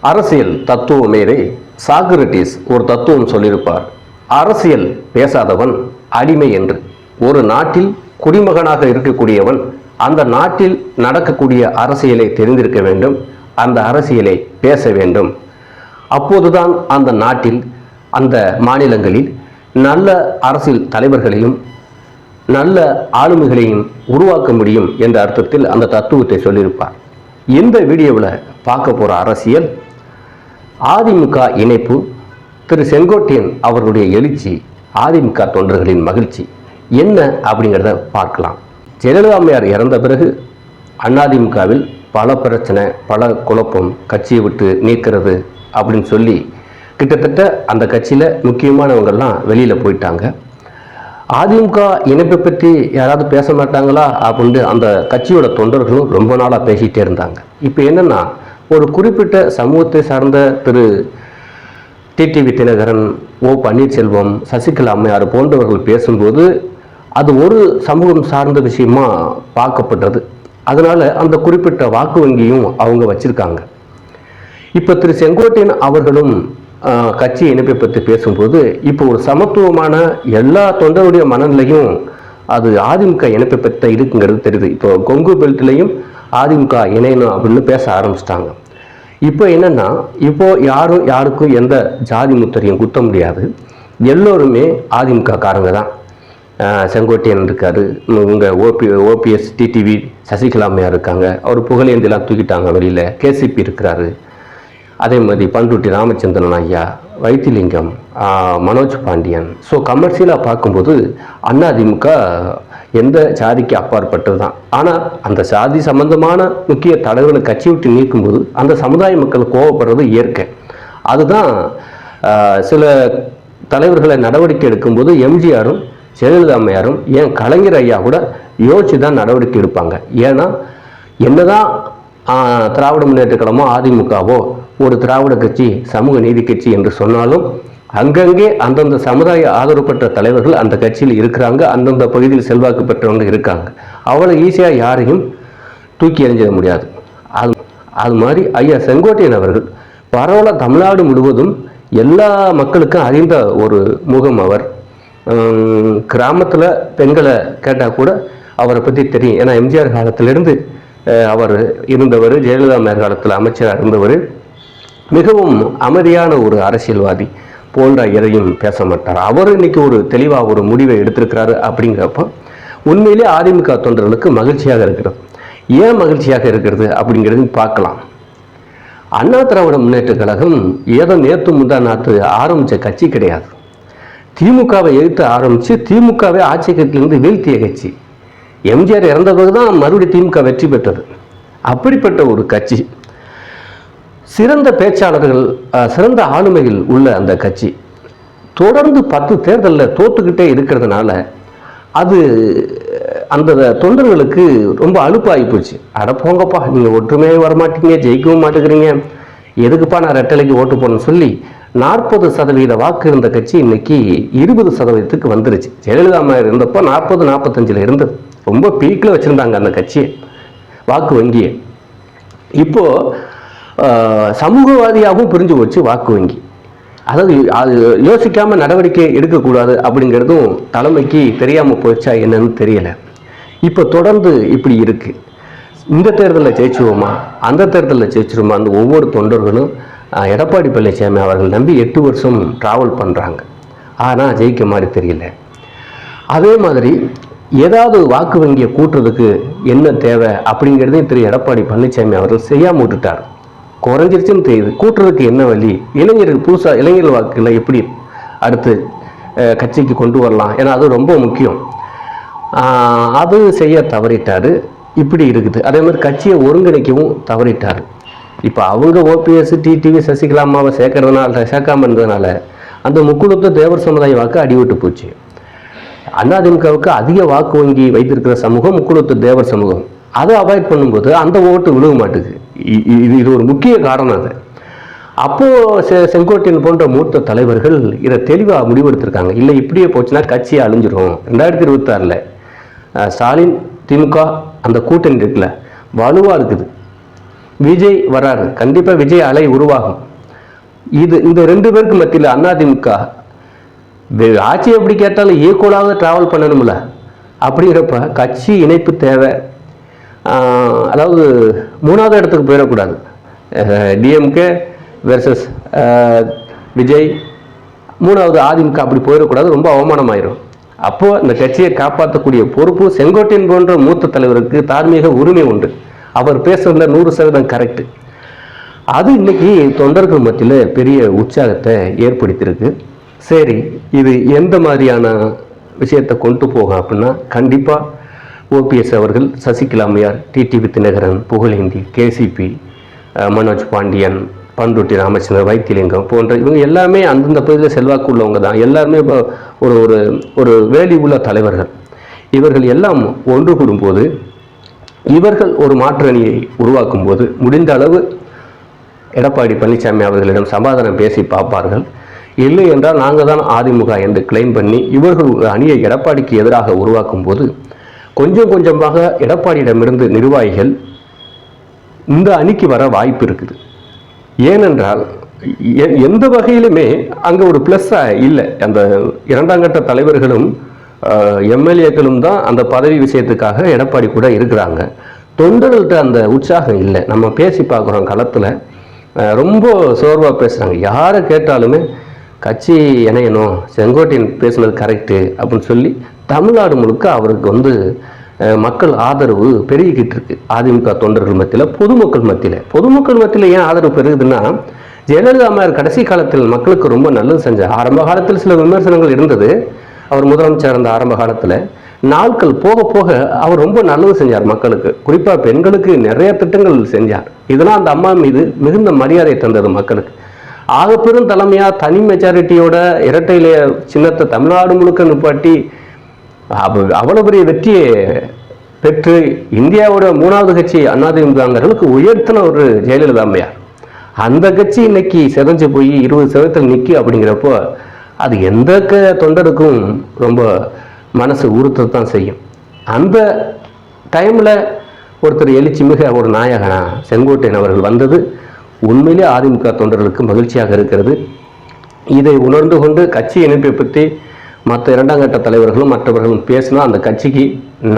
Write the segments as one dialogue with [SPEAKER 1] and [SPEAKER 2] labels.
[SPEAKER 1] அரசியல் தத்துவ மேதை சாக்ரட்டிஸ் ஒரு தத்துவம் சொல்லியிருப்பார். அரசியல் பேசாதவன் அடிமை என்று. ஒரு நாட்டில் குடிமகனாக இருக்கக்கூடியவன் அந்த நாட்டில் நடக்கக்கூடிய அரசியலை தெரிந்திருக்க வேண்டும் அந்த அரசியலை பேச வேண்டும். அப்போதுதான் அந்த நாட்டில் அந்த மாநிலங்களில் நல்ல அரசியல் தலைவர்களையும் நல்ல ஆளுமைகளையும் உருவாக்க முடியும் என்ற அர்த்தத்தில் அந்த தத்துவத்தை சொல்லியிருப்பார். இந்த வீடியோவில் பார்க்க போகிற அரசியல்? அதிமுக இணைப்பு திரு செங்கோட்டையன் அவர்களுடைய எழுச்சி அதிமுக தொண்டர்களின் மகிழ்ச்சி என்ன அப்படிங்கிறத பார்க்கலாம். ஜெயலலிதா அம்மையார் இறந்த பிறகு அதிமுகவில் பல பிரச்சனை பல குழப்பம் கட்சியை விட்டு நீக்கிறது அப்படின்னு சொல்லி கிட்டத்தட்ட அந்த கட்சியில் முக்கியமானவங்கள்லாம் வெளியில் போயிட்டாங்க. அதிமுக இணைப்பை பற்றி யாராவது பேச மாட்டாங்களா அப்படின்ட்டு அந்த கட்சியோட தொண்டர்களும் ரொம்ப நாளாக பேசிகிட்டே இருந்தாங்க. இப்போ என்னென்னா ஒரு குறிப்பிட்ட சமூகத்தை சார்ந்த திரு. TTV Dhinakaran O. Panneerselvam Sasikala அம்மையார் போன்றவர்கள் பேசும்போது அது ஒரு சமூகம் சார்ந்த விஷயமா பார்க்கப்பட்டது. அதனால் அந்த குறிப்பிட்ட வாக்கு வங்கியும் அவங்க வச்சுருக்காங்க. இப்போ திரு. செங்கோட்டையன் அவர்களும் கட்சி இணைப்பை பற்றி பேசும்போது இப்போ ஒரு சமத்துவமான எல்லா தொண்டருடைய மனநிலையும் அது அதிமுக இணைப்பை பற்றி இருக்குங்கிறது தெரியுது. இப்போ கொங்கு பெல்ட்லேயும் அதிமுக இணையணும் அப்படின்னு பேச ஆரம்பிச்சிட்டாங்க. இப்போ என்னென்னா இப்போது யாரும் யாருக்கும் எந்த ஜாதி முத்திரையும் குத்த முடியாது. எல்லோருமே அதிமுக காரங்க தான். செங்கோட்டையன் இருக்கார் இவங்க ஓபி ஓபிஎஸ் டிடிவி சசிகலா இருக்காங்க. அவர் புகழேந்திலாம் தூக்கிட்டாங்க வெளியில். கேசிபி இருக்கிறாரு. அதே மாதிரி பண்ருட்டி ராமச்சந்திரன் ஐயா வைத்திலிங்கம் மனோஜ் பாண்டியன். ஸோ கமர்ஷியலாக பார்க்கும்போது அதிமுக எந்த சாதிக்கு அப்பாற்பட்டது தான் ஆனால் அந்த சாதி சம்பந்தமான முக்கிய தலைவர்களை கட்சி விட்டு நீக்கும்போது அந்த சமுதாய மக்கள் கோவப்படுறது இயற்கை. அதுதான் சில தலைவர்களை நடவடிக்கை எடுக்கும்போது எம்ஜிஆரும் ஜெயலலிதா அம்மையாரும் ஏன் கலைஞர் ஐயா கூட யோசிச்சு தான் நடவடிக்கை எடுப்பாங்க. ஏன்னா என்னதான் திராவிட முன்னேற்ற கழகமோ அதிமுகவோ ஒரு திராவிட கட்சி சமூக நீதி கட்சி என்று சொன்னாலும் அங்கங்கே அந்தந்த சமுதாய ஆதரவு பெற்ற தலைவர்கள் அந்த கட்சியில் இருக்கிறாங்க அந்தந்த பகுதியில் செல்வாக்கு பெற்றவங்க இருக்காங்க. அவ்வளோ ஈஸியாக யாரையும் தூக்கி எறிஞ்சிட முடியாது. அது அது மாதிரி ஐயா செங்கோட்டையன் அவர்கள் பரவலாக தமிழ்நாடு முழுவதும் எல்லா மக்களுக்கும் அறிந்த ஒரு முகம் அவர். கிராமத்தில் பெண்களை கேட்டால் கூட அவரை பற்றி தெரியும். ஏன்னா எம்ஜிஆர் காலத்திலிருந்து அவர் இருந்தவர் ஜெயலலிதா மேற்காலத்தில் அமைச்சராக இருந்தவர். மிகவும் அமைதியான ஒரு அரசியல்வாதி. போன்ற எதையும் பேச மாட்டார். அவர் இன்னைக்கு ஒரு தெளிவாக ஒரு முடிவை எடுத்திருக்கிறாரு அப்படிங்கிறப்போ உண்மையிலே அதிமுக தொண்டர்களுக்கு மகிழ்ச்சியாக இருக்கிறது. ஏன் மகிழ்ச்சியாக இருக்கிறது அப்படிங்கிறது பார்க்கலாம். அண்ணா திராவிட முன்னேற்ற கழகம் ஏதோ நேற்று முந்தா நாத்து ஆரம்பித்த கட்சி கிடையாது. திமுகவை எதிர்த்து ஆரம்பித்து திமுகவை ஆட்சி கட்டிலிருந்து வீழ்த்திய கட்சி. எம்ஜிஆர் இறந்த பிறகு தான் மறுபடியும் திமுக வெற்றி பெற்றது. அப்படிப்பட்ட ஒரு கட்சி. சிறந்த பேச்சாளர்கள் சிறந்த ஆளுமையில் உள்ள அந்த கட்சி. தொடர்ந்து பத்து தேர்தலில் தோத்துக்கிட்டே இருக்கிறதுனால அது அந்த தொண்டர்களுக்கு ரொம்ப அலுப்பாகி போச்சு. அட போங்கப்பா நீங்கள் ஒற்றுமையாக வரமாட்டீங்க ஜெயிக்கவும் மாட்டேங்கிறீங்க. எதுக்குப்பா நான் ரெட்டலைக்கு ஓட்டு போடணும்னு சொல்லி நாற்பது சதவீத வாக்கு இருந்த கட்சி இன்னைக்கு இருபது சதவீதத்துக்கு வந்துருச்சு. ஜெயலலிதா அம்மா இருந்தப்போ நாற்பது நாற்பத்தஞ்சில் இருந்து ரொம்ப பீக்கில் வச்சுருந்தாங்க அந்த கட்சியை வாக்கு வங்கியை. இப்போ சமூகவாதியாகவும் பிரிஞ்சு போச்சு வாக்கு வங்கி. அதாவது அது யோசிக்காமல் நடவடிக்கை எடுக்கக்கூடாது அப்படிங்கிறதும் தலைமைக்கு தெரியாமல் போச்சா என்னன்னு தெரியலை. இப்போ தொடர்ந்து இப்படி இருக்குது இந்த தேர்தலில் ஜெயிச்சுருவோமா? அந்த தேர்தலில் ஜெயிச்சிருமா? அந்த ஒவ்வொரு தொண்டர்களும் எடப்பாடி பழனிசாமி அவர்கள் நம்பி எட்டு வருஷம் ட்ராவல் பண்ணுறாங்க ஆனால் ஜெயிக்க மாதிரி தெரியல. அதே மாதிரி ஏதாவது வாக்கு வங்கியை கூட்டுறதுக்கு என்ன தேவை அப்படிங்கிறதையும் திரு. எடப்பாடி பழனிசாமி அவர்கள் செய்யாமல் விட்டுட்டார். குறைஞ்சிருச்சுன்னு தெரியுது. கூட்டுறதுக்கு என்ன வழி? இளைஞர்கள் புதுசாக இளைஞர் வாக்குகளை எப்படி அடுத்து கட்சிக்கு கொண்டு வரலாம்? ஏன்னா அது ரொம்ப முக்கியம். அது செய்ய தவறிட்டார். இப்படி இருக்குது. அதே மாதிரி கட்சியை ஒருங்கிணைக்கவும் தவறிட்டார். இப்போ அவங்க ஓபிஎஸ் டிடிவி சசிகலா அம்மாவை சேர்க்கறதுனால சேர்க்காம இருந்ததுனால அந்த முக்குழுத்த தேவர் சமுதாய வாக்கு அடிவிட்டு போச்சு. அதிமுகவுக்கு அதிக வாக்கு வங்கி வைத்திருக்கிற சமூகம் முக்குழுத்த தேவர் சமூகம். அதை அவாய்ட் பண்ணும்போது அந்த ஓட்டு விழுக மாட்டுது. இது இது ஒரு முக்கிய காரணம் அது. அப்போது செ செங்கோட்டையன் போன்ற மூத்த தலைவர்கள் இதை தெளிவாக முடிவெடுத்திருக்காங்க. இல்லை இப்படியே போச்சுன்னா கட்சி அழிஞ்சிரும். ரெண்டாயிரத்தி இருபத்தாறில் ஸ்டாலின் திமுக அந்த கூட்டணி இருக்குல்ல வலுவாக இருக்குது. விஜய் வராரு. கண்டிப்பாக விஜய் அலை உருவாகும். இது இந்த ரெண்டு பேருக்கு மத்தியில் அதிமுக ஆட்சி எப்படி கேட்டாலும் ஈக்குவலாக டிராவல் பண்ணணும்ல. அப்படிங்கிறப்ப கட்சி இணைப்பு தேவை. அதாவது மூணாவது இடத்துக்கு போயிடக்கூடாது. DMK versus Vijay. மூணாவது அதிமுக அப்படி போயிடக்கூடாது ரொம்ப அவமானமாயிரும். அப்போது அந்த கட்சியை காப்பாற்றக்கூடிய பொறுப்பு செங்கோட்டையன் போன்ற மூத்த தலைவருக்கு தார்மீக உரிமை உண்டு. அவர் பேசுறதுல நூறு சதவீதம் கரெக்ட் அது இன்னைக்கு தொண்டர்கள் மத்தியில் பெரிய உற்சாகத்தை ஏற்படுத்தியிருக்கு. சரி இது எந்த மாதிரியான விஷயத்தை கொண்டு போகும் அப்படின்னா கண்டிப்பாக ஓபிஎஸ் அவர்கள் சசிகலா அம்மையார் டிடிவி தினகரன் புகழேந்தி கேசிபி மனோஜ் பாண்டியன் பண்ருட்டி ராமச்சந்திரன் வைத்திலிங்கம் போன்ற இவங்க எல்லாமே அந்தந்த பகுதியில் செல்வாக்கு உள்ளவங்க தான். எல்லாருமே ஒரு ஒரு ஒரு வேலி உள்ள தலைவர்கள். இவர்கள் எல்லாம் ஒன்று கூடும்போது இவர்கள் ஒரு மாற்று அணியை உருவாக்கும் போது முடிந்த அளவு எடப்பாடி பழனிசாமி அவர்களிடம் சமாதானம் பேசி பார்ப்பார்கள். இல்லை என்றால் நாங்கள் தான் அதிமுக என்று கிளைம் பண்ணி இவர்கள் ஒரு அணியை எடப்பாடிக்கு எதிராக உருவாக்கும் போது கொஞ்சம் கொஞ்சமாக எடப்பாடியிடமிருந்து நிர்வாகிகள் இந்த அணிக்கு வர வாய்ப்பு இருக்குது. ஏனென்றால் எந்த வகையிலுமே அங்கே ஒரு ப்ளஸ்ஸாக இல்லை. அந்த இரண்டாம் கட்ட தலைவர்களும் எம்எல்ஏக்களும் தான் அந்த பதவி விஷயத்துக்காக எடப்பாடி கூட இருக்கிறாங்க. தொண்டர்கள்ட்ட அந்த உற்சாகம் இல்லை. நம்ம பேசி பார்க்குறோம் களத்தில். ரொம்ப சோர்வாக பேசுகிறாங்க யாரை கேட்டாலுமே கட்சி இணையணும் செங்கோட்டையன் பேசுனது கரெக்டு அப்படின்னு சொல்லி தமிழ்நாடு முழுக்க அவருக்கு வந்து மக்கள் ஆதரவு பெருகிக்கிட்டு இருக்கு. அதிமுக தொண்டர்கள் மத்தியில் பொதுமக்கள் மத்தியில். பொதுமக்கள் மத்தியில் ஏன் ஆதரவு பெருகுதுன்னா ஜெயலலிதா அம்மையார் கடைசி காலத்தில் மக்களுக்கு ரொம்ப நல்லது செஞ்சார் ஆரம்ப காலத்தில் சில விமர்சனங்கள் இருந்தது. அவர் முதலமைச்சர் இருந்த ஆரம்ப காலத்தில் நாட்கள் போக போக அவர் ரொம்ப நல்லது செஞ்சார் மக்களுக்கு. குறிப்பாக பெண்களுக்கு நிறைய திட்டங்கள் செஞ்சார். இதெல்லாம் அந்த அம்மா மீது மிகுந்த மரியாதை தந்தது மக்களுக்கு. ஆக பெரும் தலைமையாக தனி மெஜாரிட்டியோட இரட்டையிலே சின்னத்தை தமிழ்நாடு முழுக்க நிப்பாட்டி அவ்வளோ அவ்வளவு பெரிய வெற்றியை பெற்று இந்தியாவோட மூணாவது கட்சி அதிமுகங்கிறதுக்கு உயர்த்தின ஒரு ஜெயலலிதா அம்மையார். அந்த கட்சி இன்னைக்கு செதஞ்சு போய் இருபது சதவீதத்தில் நிற்கி அப்படிங்கிறப்போ அது எந்த க தொண்டருக்கும் ரொம்ப மனசு உறுத்தத்தான் செய்யும். அந்த டைமில் ஒருத்தர் எழுச்சி மிக ஒரு நாயகனா செங்கோட்டையன் அவர்கள் வந்தது. உண்மையிலே அதிமுக தொண்டர்களுக்கு மகிழ்ச்சியாக இருக்கிறது. இதை உணர்ந்து கொண்டு கட்சி இணைப்பை பற்றி மற்ற இரண்டாம் கட்ட தலைவர்களும் மற்றவர்களும் பேசினால் அந்த கட்சிக்கு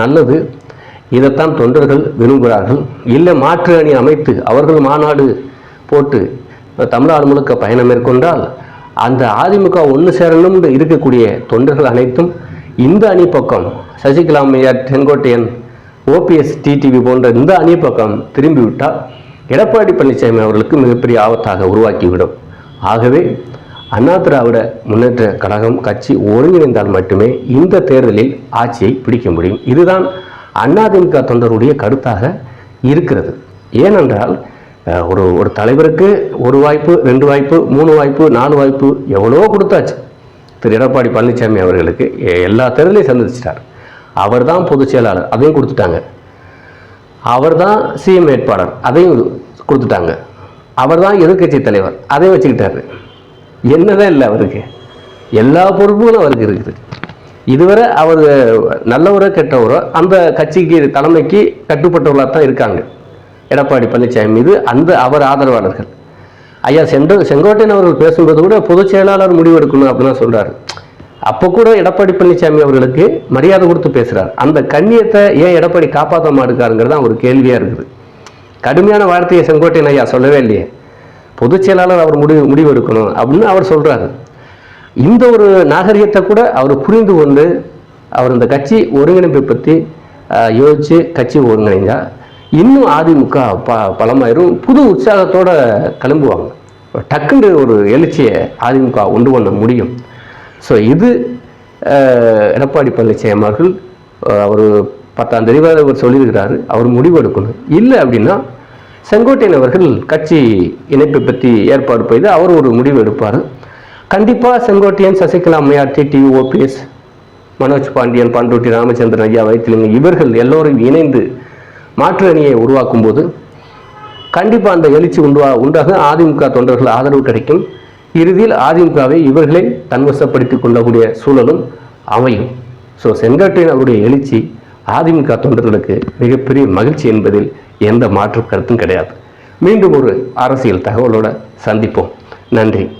[SPEAKER 1] நல்லது. இதைத்தான் தொண்டர்கள் விரும்புகிறார்கள். இல்லை மாற்று அணி அமைத்து அவர்கள் மாநாடு போட்டு தமிழ்நாடு முழுக்க பயணம் மேற்கொண்டால் அந்த அதிமுக ஒன்று சேரணும் இருக்கக்கூடிய தொண்டர்கள் அனைத்தும் இந்த அணி பக்கம் சசிகலா அம்மையார் செங்கோட்டையன் ஓபிஎஸ் டிடிவி போன்ற இந்த அணி பக்கம் திரும்பிவிட்டால் எடப்பாடி பழனிசாமி அவர்களுக்கு மிகப்பெரிய ஆபத்தாக உருவாக்கிவிடும். ஆகவே அண்ணா திராவிட முன்னேற்ற கழகம் கட்சி ஒருங்கிணைந்தால் மட்டுமே இந்த தேர்தலில் ஆட்சியை பிடிக்க முடியும். இதுதான் அதிமுக தொண்டருடைய கருத்தாக இருக்கிறது. ஏனென்றால் ஒரு ஒரு தலைவருக்கு ஒரு வாய்ப்பு ரெண்டு வாய்ப்பு மூணு வாய்ப்பு நாலு வாய்ப்பு எவ்வளோ கொடுத்தாச்சு. திரு. எடப்பாடி பழனிசாமி அவர்களுக்கு எ- எல்லா தேர்தலையும் சந்திச்சிட்டார். அவர் தான் பொதுச் செயலாளர் அதையும் கொடுத்துட்டாங்க. அவர் தான் சிஎம் வேட்பாளர் அதையும் கொடுத்துட்டாங்க. அவர் தான் எதிர்க்கட்சி தலைவர். அதை வச்சுக்கிட்டாரு. என்னதான் இல்லை அவருக்கு. எல்லா பொறுப்புகளும் அவருக்கு இருக்குது. இதுவரை அவர் நல்லவரோ கெட்டவரோ அந்த கட்சிக்கு தலைமைக்கு கட்டுப்பட்டவர்களாக தான் இருக்காங்க. எடப்பாடி பழனிசாமி மீது அந்த அவர் ஆதரவாளர்கள். ஐயா செங்கோ செங்கோட்டையன் அவர்கள் பேசும்போது கூட பொதுச் செயலாளர் முடிவெடுக்கணும் அப்படின்னு சொல்கிறார் அப்போ கூட எடப்பாடி பழனிசாமி அவர்களுக்கு மரியாதை கொடுத்து பேசுகிறார் அந்த கண்ணியத்தை ஏன் எடப்பாடி காப்பாற்ற மாட்டுக்காருங்கிறது தான் ஒரு கேள்வியாக இருக்குது. கடுமையான வார்த்தையை செங்கோட்டையன் ஐயா சொல்லவே இல்லையே. பொதுச் செயலாளர் அவர் முடிவு முடிவெடுக்கணும் அப்படின்னு அவர் சொல்கிறாரு இந்த ஒரு நாகரிகத்தை கூட அவர் புரிந்து கொண்டு அவர் இந்த கட்சி ஒருங்கிணைப்பை பற்றி யோசித்து கட்சி ஒருங்கிணைஞ்சா இன்னும் அதிமுக ப பலமாயிரும். புது உற்சாகத்தோட கிளம்புவாங்க. டக்குன்னு ஒரு எழுச்சியை அதிமுக உண்டு பண்ண முடியும். ஸோ இது எடப்பாடி பழனிசாமி அவர்கள் அவர் பத்தாம் தேதி வரை அவர் சொல்லியிருக்கிறாரு அவர் முடிவெடுக்கணும் இல்லை அப்படின்னா செங்கோட்டையன் அவர்கள் கட்சி இணைப்பை பற்றி ஏற்பாடு செய்து அவர் ஒரு முடிவு எடுப்பார். கண்டிப்பாக செங்கோட்டையன் சசிகலா அம்மையார் டி ஓபிஎஸ் மனோஜ் பாண்டியன் பண்ருட்டி ராமச்சந்திரன் ஐயா வைத்திலிங்கம் இவர்கள் எல்லோரும் இணைந்து மாற்று அணியை உருவாக்கும் போது கண்டிப்பாக அந்த எழுச்சி உண்டா உண்டாக அதிமுக தொண்டர்கள் ஆதரவு கிடைக்கும். இறுதியில் அதிமுகவை இவர்களே தன்வசப்படுத்திக் கொள்ளக்கூடிய சூழலும் அமையும். ஸோ செங்கோட்டையன் அவருடைய எழுச்சி அதிமுக தொண்டர்களுக்கு மிகப்பெரிய மகிழ்ச்சி என்பதில் எந்த மாற்று கருத்தும் கிடையாது. மீண்டும் ஒரு அரசியல் தகவலோட சந்திப்போம். நன்றி.